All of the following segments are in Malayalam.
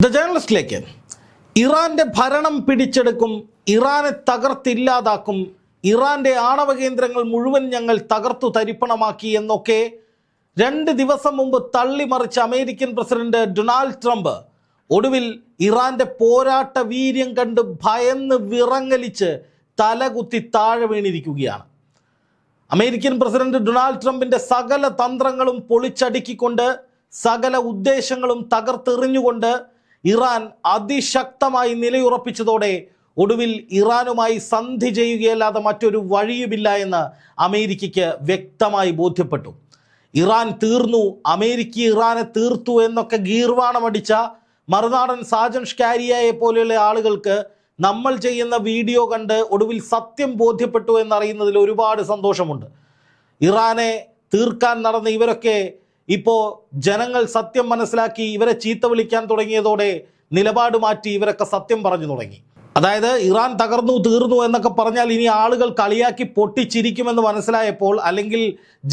ദ ജേർണലിസ്റ്റിലേക്ക് ഇറാന്റെ ഭരണം പിടിച്ചെടുക്കും ഇറാനെ തകർത്തില്ലാതാക്കും ഇറാന്റെ ആണവ കേന്ദ്രങ്ങൾ മുഴുവൻ ഞങ്ങൾ തകർത്തു തരിപ്പണമാക്കി എന്നൊക്കെ രണ്ട് ദിവസം മുമ്പ് തള്ളിമറിച്ച അമേരിക്കൻ പ്രസിഡന്റ് ഡൊണാൾഡ് ട്രംപ് ഒടുവിൽ ഇറാന്റെ പോരാട്ട വീര്യം കണ്ട് ഭയന്ന് വിറങ്ങലിച്ച് തലകുത്തി താഴെ വീണിരിക്കുകയാണ്. അമേരിക്കൻ പ്രസിഡന്റ് ഡൊണാൾഡ് ട്രംപിന്റെ സകല തന്ത്രങ്ങളും പൊളിച്ചടുക്കിക്കൊണ്ട് സകല ഉദ്ദേശങ്ങളും തകർത്തെറിഞ്ഞുകൊണ്ട് ഇറാൻ അതിശക്തമായി നിലയുറപ്പിച്ചതോടെ ഒടുവിൽ ഇറാനുമായി സന്ധി ചെയ്യുകയല്ലാതെ മറ്റൊരു വഴിയുമില്ല എന്ന് അമേരിക്കയ്ക്ക് വ്യക്തമായി ബോധ്യപ്പെട്ടു. ഇറാൻ തീർന്നു അമേരിക്ക ഇറാനെ തീർത്തു എന്നൊക്കെ ഗീർവാണമടിച്ച മറുനാടൻ സാജൻ ഷ്കാരിയയെ പോലെയുള്ള ആളുകൾക്ക് നമ്മൾ ചെയ്യുന്ന വീഡിയോ കണ്ട് ഒടുവിൽ സത്യം ബോധ്യപ്പെട്ടു എന്നറിയുന്നതിൽ ഒരുപാട് സന്തോഷമുണ്ട്. ഇറാനെ തീർക്കാൻ നടന്ന ഇവരൊക്കെ ഇപ്പോൾ ജനങ്ങൾ സത്യം മനസ്സിലാക്കി ഇവരെ ചീത്ത വിളിക്കാൻ തുടങ്ങിയതോടെ നിലപാട് മാറ്റി ഇവരൊക്കെ സത്യം പറഞ്ഞു തുടങ്ങി. അതായത് ഇറാൻ തകർന്നു തീർന്നു എന്നൊക്കെ പറഞ്ഞാൽ ഇനി ആളുകൾ കളിയാക്കി പൊട്ടിച്ചിരിക്കുമെന്ന് മനസ്സിലായപ്പോൾ അല്ലെങ്കിൽ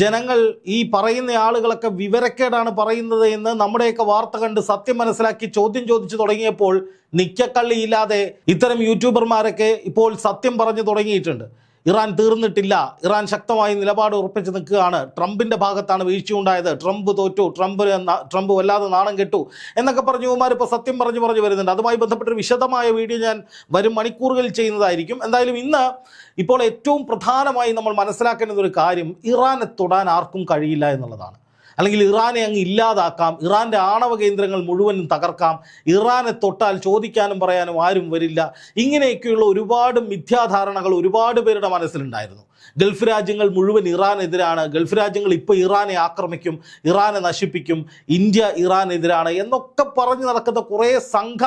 ജനങ്ങൾ ഈ പറയുന്ന ആളുകളൊക്കെ വിവരക്കേടാണ് പറയുന്നത് എന്ന് നമ്മുടെയൊക്കെ വാർത്ത കണ്ട് സത്യം മനസ്സിലാക്കി ചോദ്യം ചോദിച്ചു തുടങ്ങിയപ്പോൾ നിക്കക്കള്ളിയില്ലാതെ ഇത്തരം യൂട്യൂബർമാരൊക്കെ ഇപ്പോൾ സത്യം പറഞ്ഞു തുടങ്ങിയിട്ടുണ്ട്. ഇറാൻ തീർന്നിട്ടില്ല. ഇറാൻ ശക്തമായി നിലപാട് ഉറപ്പിച്ച് നിൽക്കുകയാണ്. ട്രംപിന്റെ ഭാഗത്താണ് വീഴ്ചയുണ്ടായത്. ട്രംപ് തോറ്റു. ട്രംപ് ട്രംപ് വല്ലാതെ നാണം കെട്ടു. എന്നൊക്കെ പറഞ്ഞു ഇവന്മാർ ഇപ്പോൾ സത്യം പറഞ്ഞു പറഞ്ഞു വരുന്നുണ്ട്. അതുമായി ബന്ധപ്പെട്ടൊരു വിശദമായ വീഡിയോ ഞാൻ വരും മണിക്കൂറുകളിൽ ചെയ്യുന്നതായിരിക്കും. എന്തായാലും ഇന്ന് ഇപ്പോൾ ഏറ്റവും പ്രധാനമായി നമ്മൾ മനസ്സിലാക്കേണ്ട ഒരു കാര്യം ഇറാനെ തൊടാൻ ആർക്കും കഴിയില്ല എന്നുള്ളതാണ്. അല്ലെങ്കിൽ ഇറാനെ അങ്ങ് ഇല്ലാതാക്കാം ഇറാന്റെ ആണവ കേന്ദ്രങ്ങൾ മുഴുവനും തകർക്കാം ഇറാനെ തൊട്ടാൽ ചോദിക്കാനും പറയാനും ആരും വരില്ല. ഇങ്ങനെയൊക്കെയുള്ള ഒരുപാട് മിഥ്യാധാരണകൾ ഒരുപാട് പേരുടെ മനസ്സിലുണ്ടായിരുന്നു. ഗൾഫ് രാജ്യങ്ങൾ മുഴുവൻ ഇറാനെതിരാണ്. ഗൾഫ് രാജ്യങ്ങൾ ഇപ്പോൾ ഇറാനെ ആക്രമിക്കും ഇറാനെ നശിപ്പിക്കും ഇന്ത്യ ഇറാനെതിരാണ് എന്നൊക്കെ പറഞ്ഞു നടക്കുന്ന കുറേ സംഘ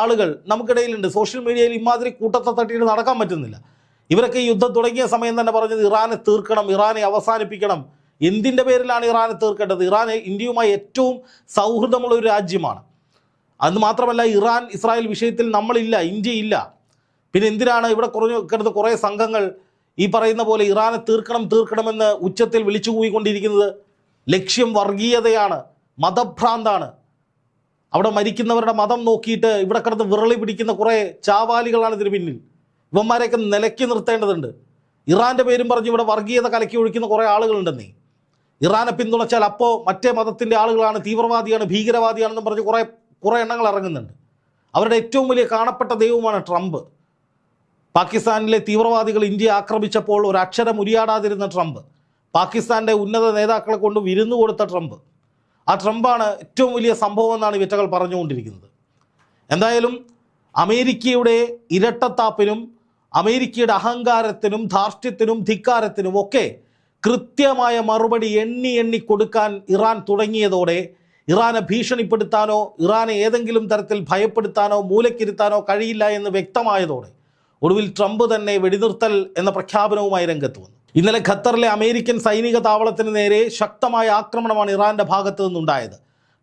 ആളുകൾ നമുക്കിടയിലുണ്ട്. സോഷ്യൽ മീഡിയയിൽ ഇമാതിരി കൂട്ടത്തെ തട്ടിയിട്ട് നടക്കാൻ പറ്റുന്നില്ല. ഇവരൊക്കെ യുദ്ധം തുടങ്ങിയ സമയം തന്നെ പറഞ്ഞത് ഇറാനെ തീർക്കണം ഇറാനെ അവസാനിപ്പിക്കണം. എന്തിന്റെ പേരിലാണ് ഇറാനെ തീർക്കേണ്ടത്? ഇറാൻ ഇന്ത്യയുമായി ഏറ്റവും സൗഹൃദമുള്ള ഒരു രാജ്യമാണ്. അത് മാത്രമല്ല ഇറാൻ ഇസ്രായേൽ വിഷയത്തിൽ നമ്മളില്ല ഇന്ത്യയില്ല. പിന്നെ എന്തിനാണ് ഇവിടെ കുറഞ്ഞു കിടന്ന് കുറേ സംഘങ്ങൾ ഈ പറയുന്ന പോലെ ഇറാനെ തീർക്കണം തീർക്കണമെന്ന് ഉച്ചത്തിൽ വിളിച്ചു കൂവിക്കൊണ്ടിരിക്കുന്നത് ലക്ഷ്യം വർഗീയതയാണ് മതഭ്രാന്താണ്. അവിടെ മരിക്കുന്നവരുടെ മതം നോക്കിയിട്ട് ഇവിടെ കിടന്ന് വിറളി പിടിക്കുന്ന കുറേ ചാവാലികളാണ് ഇതിന് പിന്നിൽ. ഇവന്മാരെയൊക്കെ നിലയ്ക്ക് നിർത്തേണ്ടതുണ്ട്. ഇറാന്റെ പേരും പറഞ്ഞ് ഇവിടെ വർഗീയത കലക്കി ഒഴിക്കുന്ന കുറേ ആളുകളുണ്ടെന്നേ. ഇറാനെ പിന്തുണച്ചാൽ അപ്പോൾ മറ്റേ മതത്തിന്റെ ആളുകളാണ് തീവ്രവാദിയാണ് ഭീകരവാദിയാണെന്നും പറഞ്ഞ് കുറേ കുറേ എണ്ണങ്ങൾ ഇറങ്ങുന്നുണ്ട്. അവരുടെ ഏറ്റവും വലിയ കാണപ്പെട്ട ദൈവമാണ് ട്രംപ്. പാകിസ്ഥാനിലെ തീവ്രവാദികൾ ഇന്ത്യ ആക്രമിച്ചപ്പോൾ ഒരു അക്ഷരം ഉരിയാടാതിരുന്ന ട്രംപ്. പാകിസ്ഥാന്റെ ഉന്നത നേതാക്കളെ കൊണ്ട് വിരുന്നു കൊടുത്ത ട്രംപ്. ആ ട്രംപാണ് ഏറ്റവും വലിയ സംഭവം എന്നാണ് ഇവറ്റകൾ പറഞ്ഞുകൊണ്ടിരിക്കുന്നത്. എന്തായാലും അമേരിക്കയുടെ ഇരട്ടത്താപ്പിനും അമേരിക്കയുടെ അഹങ്കാരത്തിനും ധാർഷ്ട്യത്തിനും ധിക്കാരത്തിനും ഒക്കെ കൃത്യമായ മറുപടി എണ്ണി എണ്ണി കൊടുക്കാൻ ഇറാൻ തുടങ്ങിയതോടെ ഇറാനെ ഭീഷണിപ്പെടുത്താനോ ഇറാനെ ഏതെങ്കിലും തരത്തിൽ ഭയപ്പെടുത്താനോ മൂലക്കിരുത്താനോ കഴിയില്ല എന്ന് വ്യക്തമായതോടെ ഒടുവിൽ ട്രംപ് തന്നെ വെടിനിർത്തൽ എന്ന പ്രഖ്യാപനവുമായി രംഗത്ത് വന്നു. ഇന്നലെ ഖത്തറിലെ അമേരിക്കൻ സൈനിക താവളത്തിന് നേരെ ശക്തമായ ആക്രമണമാണ് ഇറാന്റെ ഭാഗത്തു നിന്നുണ്ടായത്.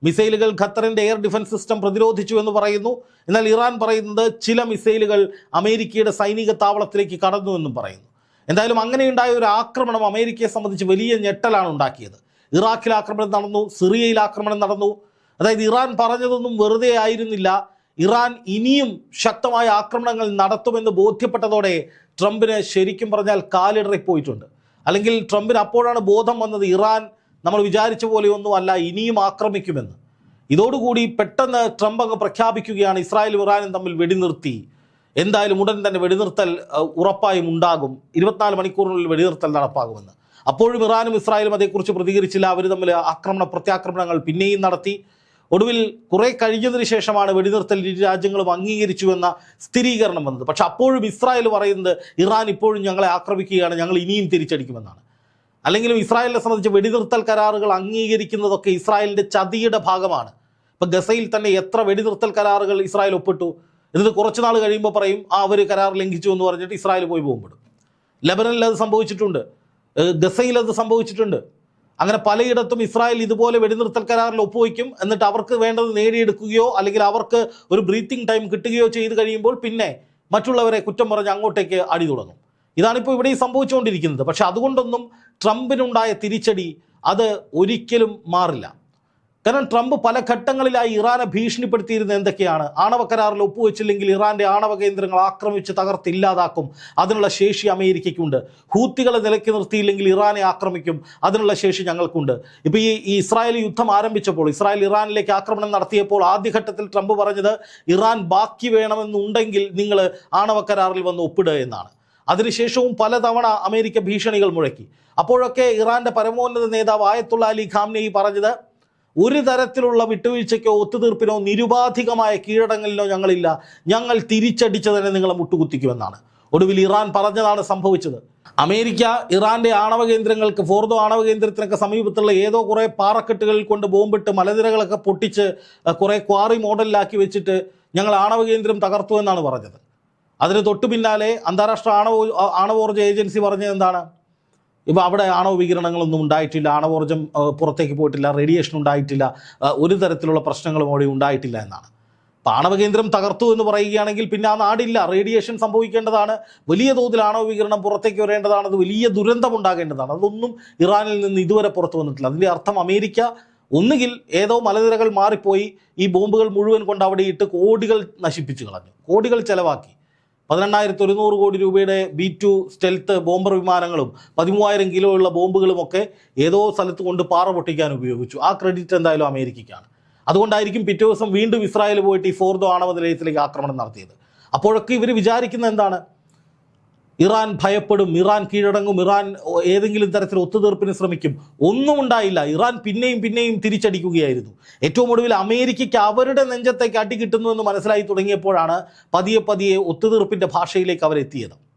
മിസൈലുകൾ ഖത്തറിന്റെ എയർ ഡിഫൻസ് സിസ്റ്റം പ്രതിരോധിച്ചു എന്ന് പറയുന്നു. എന്നാൽ ഇറാൻ പറയുന്നത് ചില മിസൈലുകൾ അമേരിക്കയുടെ സൈനിക താവളത്തിലേക്ക് കടന്നു എന്നും പറയുന്നു. എന്തായാലും അങ്ങനെയുണ്ടായ ഒരു ആക്രമണം അമേരിക്കയെ സംബന്ധിച്ച് വലിയ ഞെട്ടലാണ് ഉണ്ടാക്കിയത്. ഇറാഖിൽ ആക്രമണം നടന്നു സിറിയയിൽ ആക്രമണം നടന്നു. അതായത് ഇറാൻ പറഞ്ഞതൊന്നും വെറുതെ ആയിരുന്നില്ല. ഇറാൻ ഇനിയും ശക്തമായ ആക്രമണങ്ങൾ നടത്തുമെന്ന് ബോധ്യപ്പെട്ടതോടെ ട്രംപിന് ശരിക്കും പറഞ്ഞാൽ കാലിടറിപ്പോയിട്ടുണ്ട്. അല്ലെങ്കിൽ ട്രംപിന് അപ്പോഴാണ് ബോധം വന്നത് ഇറാൻ നമ്മൾ വിചാരിച്ച പോലെയൊന്നും അല്ല ഇനിയും ആക്രമിക്കുമെന്ന്. ഇതോടുകൂടി പെട്ടെന്ന് ട്രംപ് അങ്ങ് പ്രഖ്യാപിക്കുകയാണ് ഇസ്രായേലും ഇറാനും തമ്മിൽ വെടിനിർത്തി. എന്തായാലും ഉടൻ തന്നെ വെടിനിർത്തൽ ഉറപ്പായും ഉണ്ടാകും. ഇരുപത്തിനാല് മണിക്കൂറിനുള്ളിൽ വെടിനിർത്തൽ നടപ്പാകുമെന്ന്. അപ്പോഴും ഇറാനും ഇസ്രായേലും അതേക്കുറിച്ച് പ്രതികരിച്ചില്ല. അവർ തമ്മിൽ ആക്രമണ പ്രത്യാക്രമണങ്ങൾ പിന്നെയും നടത്തി. ഒടുവിൽ കുറെ കഴിഞ്ഞതിന് ശേഷമാണ് വെടിനിർത്തൽ ഇരു രാജ്യങ്ങളും അംഗീകരിച്ചു എന്ന സ്ഥിരീകരണം വന്നത്. പക്ഷെ അപ്പോഴും ഇസ്രായേൽ പറയുന്നത് ഇറാൻ ഇപ്പോഴും ഞങ്ങളെ ആക്രമിക്കുകയാണ് ഞങ്ങൾ ഇനിയും തിരിച്ചടിക്കുമെന്നാണ്. അല്ലെങ്കിലും ഇസ്രായേലിനെ സംബന്ധിച്ച് വെടിനിർത്തൽ കരാറുകൾ അംഗീകരിക്കുന്നതൊക്കെ ഇസ്രായേലിന്റെ ചതിയുടെ ഭാഗമാണ്. ഇപ്പം ഗസയിൽ തന്നെ എത്ര വെടിനിർത്തൽ കരാറുകൾ ഇസ്രായേൽ ഒപ്പിട്ടു? എന്നിട്ട് കുറച്ച് നാൾ കഴിയുമ്പോൾ പറയും ആ അവർ കരാർ ലംഘിച്ചു എന്ന് പറഞ്ഞിട്ട് ഇസ്രായേൽ പോയി പോകുമ്പോൾ ലബനനിൽ അത് സംഭവിച്ചിട്ടുണ്ട്. ഗസയിൽ അത് സംഭവിച്ചിട്ടുണ്ട്. അങ്ങനെ പലയിടത്തും ഇസ്രായേൽ ഇതുപോലെ വെടിനിർത്തൽ കരാറിൽ ഒപ്പുവയ്ക്കും എന്നിട്ട് അവർക്ക് വേണ്ടത് നേടിയെടുക്കുകയോ അല്ലെങ്കിൽ അവർക്ക് ഒരു ബ്രീത്തിങ് ടൈം കിട്ടുകയോ ചെയ്ത് കഴിയുമ്പോൾ പിന്നെ മറ്റുള്ളവരെ കുറ്റം പറഞ്ഞ് അങ്ങോട്ടേക്ക് അടി തുടങ്ങും. ഇതാണിപ്പോൾ ഇവിടെ സംഭവിച്ചുകൊണ്ടിരിക്കുന്നത്. പക്ഷെ അതുകൊണ്ടൊന്നും ട്രംപിനുണ്ടായ തിരിച്ചടി അത് ഒരിക്കലും മാറില്ല. കാരണം ട്രംപ് പല ഘട്ടങ്ങളിലായി ഇറാനെ ഭീഷണിപ്പെടുത്തിയിരുന്നത് എന്തൊക്കെയാണ്? ആണവ കരാറിൽ ഒപ്പുവെച്ചില്ലെങ്കിൽ ഇറാന്റെ ആണവ കേന്ദ്രങ്ങൾ ആക്രമിച്ച് തകർത്തില്ലാതാക്കും അതിനുള്ള ശേഷി അമേരിക്കയ്ക്കുണ്ട്. ഹൂത്തികളെ നിലയ്ക്ക് നിർത്തിയില്ലെങ്കിൽ ഇറാനെ ആക്രമിക്കും. അതിനുള്ള ശേഷി ഞങ്ങൾക്കുണ്ട്. ഇപ്പോൾ ഈ ഈ ഇസ്രായേൽ യുദ്ധം ആരംഭിച്ചപ്പോൾ ഇസ്രായേൽ ഇറാനിലേക്ക് ആക്രമണം നടത്തിയപ്പോൾ ആദ്യഘട്ടത്തിൽ ട്രംപ് പറഞ്ഞത് ഇറാൻ ബാക്കി വേണമെന്നുണ്ടെങ്കിൽ നിങ്ങൾ ആണവ കരാറിൽ വന്ന് ഒപ്പിടുക എന്നാണ്. അതിനുശേഷവും പലതവണ അമേരിക്ക ഭീഷണികൾ മുഴക്കി. അപ്പോഴൊക്കെ ഇറാന്റെ പരമോന്നത നേതാവ് ആയത്തുള്ള അലി ഖാംനെയി പറഞ്ഞത് ഒരു തരത്തിലുള്ള വിട്ടുവീഴ്ചയ്ക്കോ ഒത്തുതീർപ്പിനോ നിരുപാധികമായ കീഴടങ്ങലിനോ ഞങ്ങളില്ല. ഞങ്ങൾ തിരിച്ചടിച്ച് തന്നെ നിങ്ങളെ മുട്ടുകുത്തിക്കുമെന്നാണ്. ഒടുവിൽ ഇറാൻ പറഞ്ഞതാണ് സംഭവിച്ചത്. അമേരിക്ക ഇറാന്റെ ആണവ കേന്ദ്രങ്ങൾക്ക് ഫോർദോ ആണവ കേന്ദ്രത്തിനൊക്കെ സമീപത്തുള്ള ഏതോ കുറേ പാറക്കെട്ടുകളിൽ കൊണ്ട് ബോംബിട്ട് മലനിരകളൊക്കെ പൊട്ടിച്ച് കുറേ ക്വാറി മോഡലിലാക്കി വെച്ചിട്ട് ഞങ്ങൾ ആണവ കേന്ദ്രം തകർത്തു എന്നാണ് പറഞ്ഞത്. അതിന് തൊട്ടു പിന്നാലെ അന്താരാഷ്ട്ര ആണവ ആണവോർജ ഏജൻസി പറഞ്ഞത് എന്താണ്? ഇപ്പോൾ അവിടെ ആണവ വികിരണങ്ങളൊന്നും ഉണ്ടായിട്ടില്ല ആണവോർജം പുറത്തേക്ക് പോയിട്ടില്ല റേഡിയേഷൻ ഉണ്ടായിട്ടില്ല ഒരു തരത്തിലുള്ള പ്രശ്നങ്ങളും അവിടെ ഉണ്ടായിട്ടില്ല എന്നാണ്. അപ്പോൾ ആണവ കേന്ദ്രം തകർത്തു എന്ന് പറയുകയാണെങ്കിൽ പിന്നെ ആ നാടില്ല റേഡിയേഷൻ സംഭവിക്കേണ്ടതാണ് വലിയ തോതിൽ ആണവ വികിരണം പുറത്തേക്ക് വരേണ്ടതാണ് അത് വലിയ ദുരന്തം ഉണ്ടാകേണ്ടതാണ്. അതൊന്നും ഇറാനിൽ നിന്ന് ഇതുവരെ പുറത്തു വന്നിട്ടില്ല. അതിന്റെ അർത്ഥം അമേരിക്ക ഒന്നുകിൽ ഏതോ മലനിരകൾ മാറിപ്പോയി ഈ ബോംബുകൾ മുഴുവൻ കൊണ്ട് അവിടെ ഇട്ട് കോടികൾ നശിപ്പിച്ചു കളഞ്ഞു കോടികൾ ചെലവാക്കി. പതിനെണ്ണായിരത്തി ഒരുന്നൂറ് കോടി രൂപയുടെ ബി ടു സ്റ്റെൽത്ത് ബോംബർ വിമാനങ്ങളും പതിമൂവായിരം കിലോ ഉള്ള ബോംബുകളും ഒക്കെ ഏതോ സ്ഥലത്ത് കൊണ്ട് പാറ പൊട്ടിക്കാൻ ഉപയോഗിച്ചു. ആ ക്രെഡിറ്റ് എന്തായാലും അമേരിക്കയ്ക്കാണ്. അതുകൊണ്ടായിരിക്കും പിറ്റേ ദിവസം വീണ്ടും ഇസ്രായേൽ പോയിട്ട് ഈ ഫോർദോ ആണവ നിലയത്തിലേക്ക് ആക്രമണം നടത്തിയത്. അപ്പോഴൊക്കെ ഇവർ വിചാരിക്കുന്നത് എന്താണ്? ഇറാൻ ഭയപ്പെടും ഇറാൻ കീഴടങ്ങും ഇറാൻ ഏതെങ്കിലും തരത്തിൽ ഒത്തുതീർപ്പിന് ശ്രമിക്കും. ഒന്നും ഉണ്ടായില്ല. ഇറാൻ പിന്നെയും പിന്നെയും തിരിച്ചടിക്കുകയായിരുന്നു. ഏറ്റവും ഒടുവിൽ അമേരിക്കയ്ക്ക് അവരുടെ നെഞ്ചത്തേക്ക് അടി മനസ്സിലായി തുടങ്ങിയപ്പോഴാണ് പതിയെ പതിയെ ഒത്തുതീർപ്പിന്റെ ഭാഷയിലേക്ക് അവരെത്തിയത്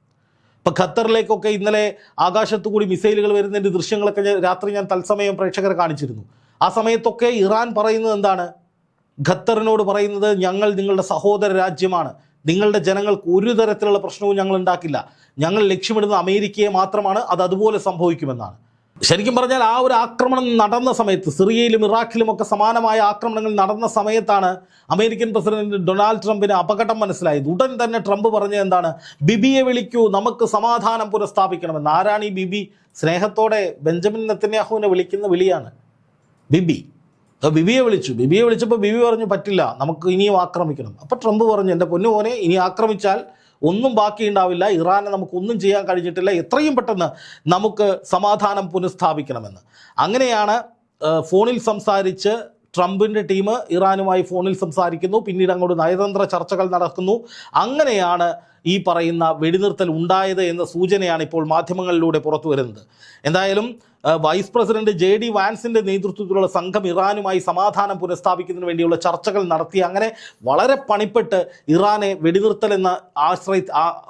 ഇപ്പം ഖത്തറിലേക്കൊക്കെ ഇന്നലെ ആകാശത്തു കൂടി മിസൈലുകൾ വരുന്നതിന്റെ ദൃശ്യങ്ങളൊക്കെ രാത്രി ഞാൻ തത്സമയം പ്രേക്ഷകരെ കാണിച്ചിരുന്നു. ആ സമയത്തൊക്കെ ഇറാൻ പറയുന്നത് എന്താണ്? ഖത്തറിനോട് പറയുന്നത് ഞങ്ങൾ നിങ്ങളുടെ സഹോദര രാജ്യമാണ്. നിങ്ങളുടെ ജനങ്ങൾക്ക് ഒരു തരത്തിലുള്ള പ്രശ്നവും ഞങ്ങൾ ഉണ്ടാക്കില്ല. ഞങ്ങൾ ലക്ഷ്യമിടുന്ന അമേരിക്കയെ മാത്രമാണ് അത് അതുപോലെ സംഭവിക്കുമെന്നാണ്. ശരിക്കും പറഞ്ഞാൽ ആ ഒരു ആക്രമണം നടന്ന സമയത്ത് സിറിയയിലും ഇറാഖിലും ഒക്കെ സമാനമായ ആക്രമണങ്ങൾ നടന്ന സമയത്താണ് അമേരിക്കൻ പ്രസിഡന്റ് ഡൊണാൾഡ് ട്രംപിന് അപകടം മനസ്സിലായത്. ഉടൻ തന്നെ ട്രംപ് പറഞ്ഞത് എന്താണ്? ബിബിയെ വിളിക്കൂ നമുക്ക് സമാധാനം പുനഃസ്ഥാപിക്കണമെന്ന്. ആരാണ് ഈ ബിബി? സ്നേഹത്തോടെ ബെഞ്ചമിൻ നെത്തന്യാഹുവിനെ വിളിക്കുന്ന വിളിയാണ്. ബിബി. അപ്പോൾ ബിബിയെ വിളിച്ചു. ബിബിയെ വിളിച്ചപ്പോൾ ബിബി പറഞ്ഞു പറ്റില്ല നമുക്ക് ഇനിയും ആക്രമിക്കണം. അപ്പോൾ ട്രംപ് പറഞ്ഞു എന്റെ പൊന്നു മോനെ ഇനി ആക്രമിച്ചാൽ ഒന്നും ബാക്കി ഉണ്ടാവില്ല. ഇറാനെ നമുക്ക് ഒന്നും ചെയ്യാൻ കഴിഞ്ഞിട്ടില്ല. എത്രയും പെട്ടെന്ന് നമുക്ക് സമാധാനം പുനഃസ്ഥാപിക്കണമെന്ന്. അങ്ങനെയാണ് ഫോണിൽ സംസാരിച്ച് ട്രംപിന്റെ ടീം ഇറാനുമായി ഫോണിൽ സംസാരിക്കുന്നു. പിന്നീട് അങ്ങോട്ട് നയതന്ത്ര ചർച്ചകൾ നടക്കുന്നു. അങ്ങനെയാണ് ഈ പറയുന്ന വെടിനിർത്തൽ ഉണ്ടായത് എന്ന സൂചനയാണ് ഇപ്പോൾ മാധ്യമങ്ങളിലൂടെ പുറത്തു വരുന്നത്. എന്തായാലും വൈസ് പ്രസിഡന്റ് ജെ ഡി വാൻസിന്റെ നേതൃത്വത്തിലുള്ള സംഘം ഇറാനുമായി സമാധാനം പുനഃസ്ഥാപിക്കുന്നതിന് വേണ്ടിയുള്ള ചർച്ചകൾ നടത്തി. അങ്ങനെ വളരെ പണിപ്പെട്ട് ഇറാനെ വെടിനിർത്തൽ എന്ന ആശ്രയ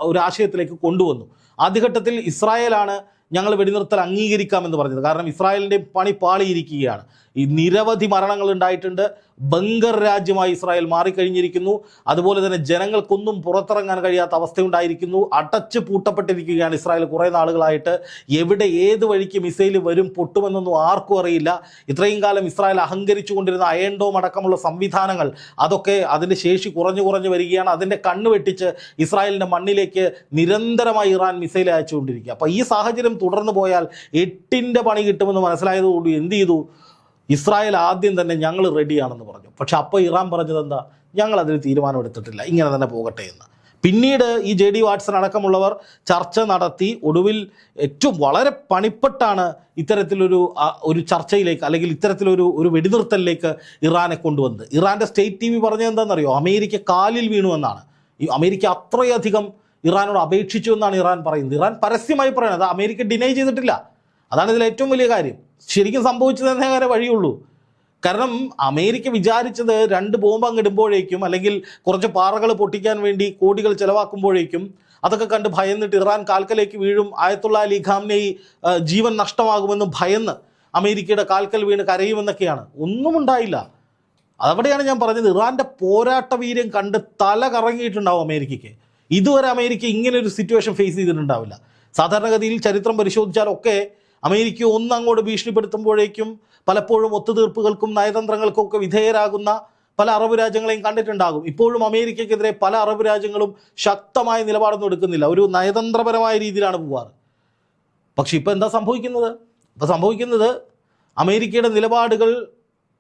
ഒരു ആശയത്തിലേക്ക് കൊണ്ടുവന്നു. ആദ്യഘട്ടത്തിൽ ഇസ്രായേലാണ് ഞങ്ങൾ വെടിനിർത്തൽ അംഗീകരിക്കാമെന്ന് പറഞ്ഞത്. കാരണം ഇസ്രായേലിന്റെ പണി പാളിയിരിക്കുകയാണ്. ഈ നിരവധി മരണങ്ങൾ ഉണ്ടായിട്ടുണ്ട്. ബങ്കർ രാജ്യമായി ഇസ്രായേൽ മാറിക്കഴിഞ്ഞിരിക്കുന്നു. അതുപോലെ തന്നെ ജനങ്ങൾക്കൊന്നും പുറത്തിറങ്ങാൻ കഴിയാത്ത അവസ്ഥയുണ്ടായിരിക്കുന്നു. അടച്ചു പൂട്ടപ്പെട്ടിരിക്കുകയാണ് ഇസ്രായേൽ കുറേ നാളുകളായിട്ട്. എവിടെ ഏത് വഴിക്ക് മിസൈൽ വരും പൊട്ടുമെന്നൊന്നും ആർക്കും അറിയില്ല. ഇത്രയും കാലം ഇസ്രായേൽ അഹങ്കരിച്ചു കൊണ്ടിരുന്ന അയൻഡോം അടക്കമുള്ള സംവിധാനങ്ങൾ അതൊക്കെ അതിന്റെ ശേഷി കുറഞ്ഞു കുറഞ്ഞു വരികയാണ്. അതിന്റെ കണ്ണ് വെട്ടിച്ച് ഇസ്രായേലിന്റെ മണ്ണിലേക്ക് നിരന്തരമായി ഇറാൻ മിസൈൽ അയച്ചുകൊണ്ടിരിക്കുക. അപ്പോൾ ഈ സാഹചര്യം തുടർന്നു പോയാൽ എട്ടിന്റെ പണി കിട്ടുമെന്ന് മനസ്സിലായതുകൊണ്ട് എന്ത് ചെയ്തു? ഇസ്രായേൽ ആദ്യം തന്നെ ഞങ്ങൾ റെഡിയാണെന്ന് പറഞ്ഞു. പക്ഷെ അപ്പോൾ ഇറാൻ പറഞ്ഞത് എന്താ? ഞങ്ങൾ അതിന് തീരുമാനമെടുത്തിട്ടില്ല ഇങ്ങനെ തന്നെ പോകട്ടെ എന്ന്. പിന്നീട് ഈ ജെ ഡി വാട്സൺ അടക്കമുള്ളവർ ചർച്ച നടത്തി. ഒടുവിൽ ഏറ്റവും വളരെ പണിപ്പെട്ടാണ് ഇത്തരത്തിലൊരു ഒരു ചർച്ചയിലേക്ക് അല്ലെങ്കിൽ ഇത്തരത്തിലൊരു ഒരു വെടിനിർത്തലിലേക്ക് ഇറാനെ കൊണ്ടുവന്നത്. ഇറാന്റെ സ്റ്റേറ്റ് ടി വി പറഞ്ഞത് എന്താണെന്നറിയോ? അമേരിക്ക കാലിൽ വീണു എന്നാണ്. ഈ അമേരിക്ക അത്രയധികം ഇറാനോട് അപേക്ഷിച്ചു എന്നാണ് ഇറാൻ പറയുന്നത്. ഇറാൻ പരസ്യമായി പറയുന്നത്. അമേരിക്ക ഡിനൈ ചെയ്തിട്ടില്ല. അതാണ് ഇതിൽ ഏറ്റവും വലിയ കാര്യം. ശരിക്കും സംഭവിച്ചത് തന്നെ അങ്ങനെ വഴിയുള്ളൂ. കാരണം അമേരിക്ക വിചാരിച്ചത് രണ്ട് ബോംബ് അങ്ങിടുമ്പോഴേക്കും അല്ലെങ്കിൽ കുറച്ച് പാറകൾ പൊട്ടിക്കാൻ വേണ്ടി കോടികൾ ചെലവാക്കുമ്പോഴേക്കും അതൊക്കെ കണ്ട് ഭയന്നിട്ട് ഇറാൻ കാൽക്കലേക്ക് വീഴും ആയത്തുള്ള അലി ഖാംനെയി ജീവൻ നഷ്ടമാകുമെന്ന് ഭയന്ന് അമേരിക്കയുടെ കാൽക്കൽ വീണ് കരയുമെന്നൊക്കെയാണ്. ഒന്നും ഉണ്ടായില്ല. അതവിടെയാണ് ഞാൻ പറഞ്ഞത് ഇറാന്റെ പോരാട്ട വീര്യം കണ്ട് തല കറങ്ങിയിട്ടുണ്ടാവും അമേരിക്കയ്ക്ക്. ഇതുവരെ അമേരിക്ക ഇങ്ങനെ ഒരു സിറ്റുവേഷൻ ഫേസ് ചെയ്തിട്ടുണ്ടാവില്ല. സാധാരണഗതിയിൽ ചരിത്രം പരിശോധിച്ചാലൊക്കെ അമേരിക്ക ഒന്ന് അങ്ങോട്ട് ഭീഷണിപ്പെടുത്തുമ്പോഴേക്കും പലപ്പോഴും ഒത്തുതീർപ്പുകൾക്കും നയതന്ത്രങ്ങൾക്കൊക്കെ വിധേയരാകുന്ന പല അറബ് രാജ്യങ്ങളെയും കണ്ടിട്ടുണ്ടാകും. ഇപ്പോഴും അമേരിക്കക്കെതിരെ പല അറബ് രാജ്യങ്ങളും ശക്തമായ നിലപാടൊന്നും എടുക്കുന്നില്ല. ഒരു നയതന്ത്രപരമായ രീതിയിലാണ് പോവാറ്. പക്ഷെ ഇപ്പോൾ എന്താ സംഭവിക്കുന്നത്? ഇപ്പോൾ സംഭവിക്കുന്നത് അമേരിക്കയുടെ നിലപാടുകൾ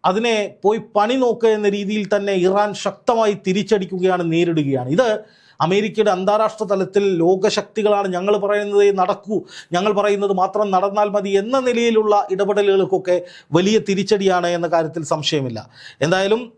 അതിനെ പോയി പണി നോക്കുക എന്ന രീതിയിൽ തന്നെ ഇറാൻ ശക്തമായി തിരിച്ചടിക്കുകയാണ് നേരിടുകയാണ്. ഇത് അമേരിക്കയുടെ അന്താരാഷ്ട്ര തലത്തിൽ ലോകശക്തികളാണ് ഞങ്ങൾ പറയുന്നത് നടക്കൂ. ഞങ്ങൾ പറയുന്നത് മാത്രം നടന്നാൽ മതി എന്ന നിലയിലുള്ള ഇടപെടലുകൾക്കൊക്കെ വലിയ തിരിച്ചടിയാണ് എന്ന കാര്യത്തിൽ സംശയമില്ല. എന്തായാലും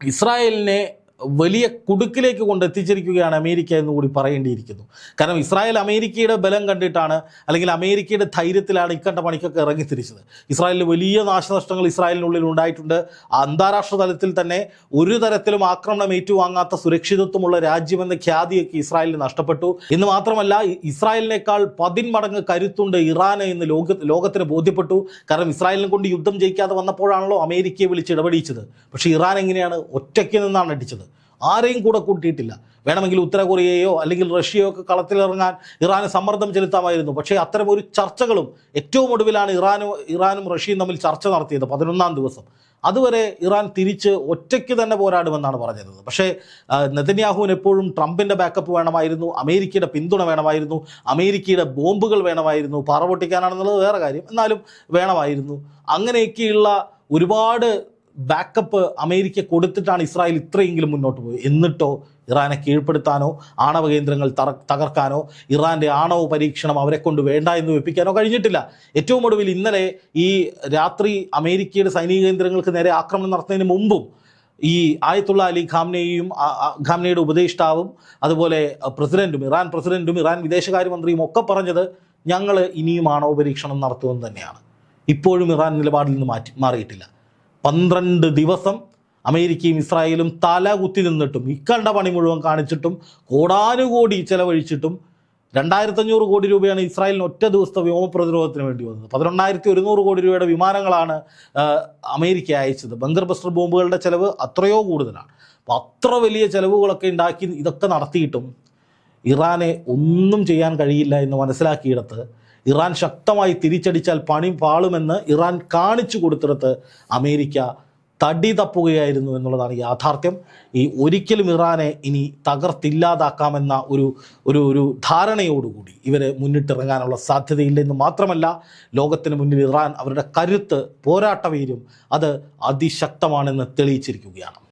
ഇസ്രായേലിനെ വലിയ കുടുക്കിലേക്ക് കൊണ്ട് എത്തിച്ചിരിക്കുകയാണ് അമേരിക്ക എന്ന് കൂടി പറയേണ്ടിയിരിക്കുന്നു. കാരണം ഇസ്രായേൽ അമേരിക്കയുടെ ബലം കണ്ടിട്ടാണ് അല്ലെങ്കിൽ അമേരിക്കയുടെ ധൈര്യത്തിലാണ് ഇക്കണ്ട പണിക്കൊക്കെ ഇറങ്ങിത്തിരിച്ചത് ഇസ്രായേലിന് വലിയ നാശനഷ്ടങ്ങൾ ഇസ്രായേലിനുള്ളിൽ ഉണ്ടായിട്ടുണ്ട്. അന്താരാഷ്ട്ര തലത്തിൽ തന്നെ ഒരു തരത്തിലും ആക്രമണം ഏറ്റുവാങ്ങാത്ത സുരക്ഷിതത്വമുള്ള രാജ്യമെന്ന ഖ്യാതിയൊക്കെ ഇസ്രായേലിന് നഷ്ടപ്പെട്ടു. എന്ന് മാത്രമല്ല ഇസ്രായേലിനേക്കാൾ പതിന്മടങ്ങ് കരുത്തുണ്ട് ഇറാൻ എന്ന് ലോക ലോകത്തിന് ബോധ്യപ്പെട്ടു. കാരണം ഇസ്രായേലിനെ കൊണ്ട് യുദ്ധം ജയിക്കാതെ വന്നപ്പോഴാണല്ലോ അമേരിക്കയെ വിളിച്ച് ഇടപെടിച്ചത്. പക്ഷേ ഇറാൻ എങ്ങനെയാണ് ഒറ്റയ്ക്ക് നിന്നാണ് അടിച്ചത്. ആരെയും കൂടെ കൂട്ടിയിട്ടില്ല. വേണമെങ്കിൽ ഉത്തര കൊറിയയോ അല്ലെങ്കിൽ റഷ്യയോ ഒക്കെ കളത്തിലിറങ്ങാൻ ഇറാന് സമ്മർദ്ദം ചെലുത്താമായിരുന്നു. പക്ഷേ അത്തരം ഒരു ചർച്ചകളും ഏറ്റവും ഒടുവിലാണ് ഇറാനും ഇറാനും റഷ്യയും തമ്മിൽ ചർച്ച നടത്തിയത് പതിനൊന്നാം ദിവസം. അതുവരെ ഇറാൻ തിരിച്ച് ഒറ്റയ്ക്ക് തന്നെ പോരാടുമെന്നാണ് പറഞ്ഞിരുന്നത്. പക്ഷേ നെതന്യാഹുവിന് എപ്പോഴും ട്രംപിന്റെ ബാക്കപ്പ് വേണമായിരുന്നു അമേരിക്കയുടെ പിന്തുണ വേണമായിരുന്നു അമേരിക്കയുടെ ബോംബുകൾ വേണമായിരുന്നു പാറ പൊട്ടിക്കാനാണെന്നുള്ളത് വേറെ കാര്യം. എന്നാലും വേണമായിരുന്നു. അങ്ങനെയൊക്കെയുള്ള ഒരുപാട് ബാക്കപ്പ് അമേരിക്ക കൊടുത്തിട്ടാണ് ഇസ്രായേൽ ഇത്രയെങ്കിലും മുന്നോട്ട് പോയത്. എന്നിട്ടോ ഇറാനെ കീഴ്പ്പെടുത്താനോ ആണവ കേന്ദ്രങ്ങൾ തകർക്കാനോ ഇറാന്റെ ആണവ പരീക്ഷണം അവരെ കൊണ്ട് വേണ്ട എന്ന് വെപ്പിക്കാനോ കഴിഞ്ഞിട്ടില്ല. ഏറ്റവും ഒടുവിൽ ഇന്നലെ ഈ രാത്രി അമേരിക്കയുടെ സൈനിക കേന്ദ്രങ്ങൾക്ക് നേരെ ആക്രമണം നടത്തുന്നതിന് മുമ്പും ഈ ആയത്തുള്ള അലി ഖാംനെയും ഖാംനയുടെ ഉപദേഷ്ടാവും അതുപോലെ പ്രസിഡന്റും ഇറാൻ പ്രസിഡന്റും ഇറാൻ വിദേശകാര്യമന്ത്രിയും ഒക്കെ പറഞ്ഞത് ഞങ്ങൾ ഇനിയും ആണവ പരീക്ഷണം നടത്തുമെന്ന് തന്നെയാണ്. ഇപ്പോഴും ഇറാൻ നിലപാടിൽ നിന്ന് മാറ്റി മാറിയിട്ടില്ല. പന്ത്രണ്ട് ദിവസം അമേരിക്കയും ഇസ്രായേലും തല കുത്തി നിന്നിട്ടും ഇക്കണ്ട പണി മുഴുവൻ കാണിച്ചിട്ടും കോടാനുകോടി ചെലവഴിച്ചിട്ടും രണ്ടായിരത്തഞ്ഞൂറ് കോടി രൂപയാണ് ഇസ്രായേലിന് ഒറ്റ ദിവസത്തെ വ്യോമ പ്രതിരോധത്തിന് വേണ്ടി വന്നത്. പതിനൊന്നായിരത്തി ഒരുന്നൂറ് കോടി രൂപയുടെ വിമാനങ്ങളാണ് അമേരിക്ക അയച്ചത്. ബങ്കർ ബസ്റ്റർ ബോംബുകളുടെ ചെലവ് അത്രയോ കൂടുതലാണ്. അപ്പോൾ അത്ര വലിയ ചെലവുകളൊക്കെ ഉണ്ടാക്കി ഇതൊക്കെ നടത്തിയിട്ടും ഇറാനെ ഒന്നും ചെയ്യാൻ കഴിയില്ല എന്ന് മനസ്സിലാക്കിയിടത്ത് ഇറാൻ ശക്തമായി തിരിച്ചടിച്ചാൽ പണി പാളുമെന്ന് ഇറാൻ കാണിച്ചു കൊടുത്തിടത്ത് അമേരിക്ക തടി തപ്പുകയായിരുന്നു എന്നുള്ളതാണ് യാഥാർത്ഥ്യം. ഈ ഒരിക്കലും ഇറാനെ ഇനി തകർത്തില്ലാതാക്കാമെന്ന ഒരു ഒരു ഒരു ധാരണയോടുകൂടി ഇവർ മുന്നിട്ടിറങ്ങാനുള്ള സാധ്യതയില്ലെന്ന് മാത്രമല്ല ലോകത്തിന് മുന്നിൽ ഇറാൻ അവരുടെ കരുത്ത് പോരാട്ടവീര്യം അത് അതിശക്തമാണെന്ന് തെളിയിച്ചിരിക്കുകയാണ്.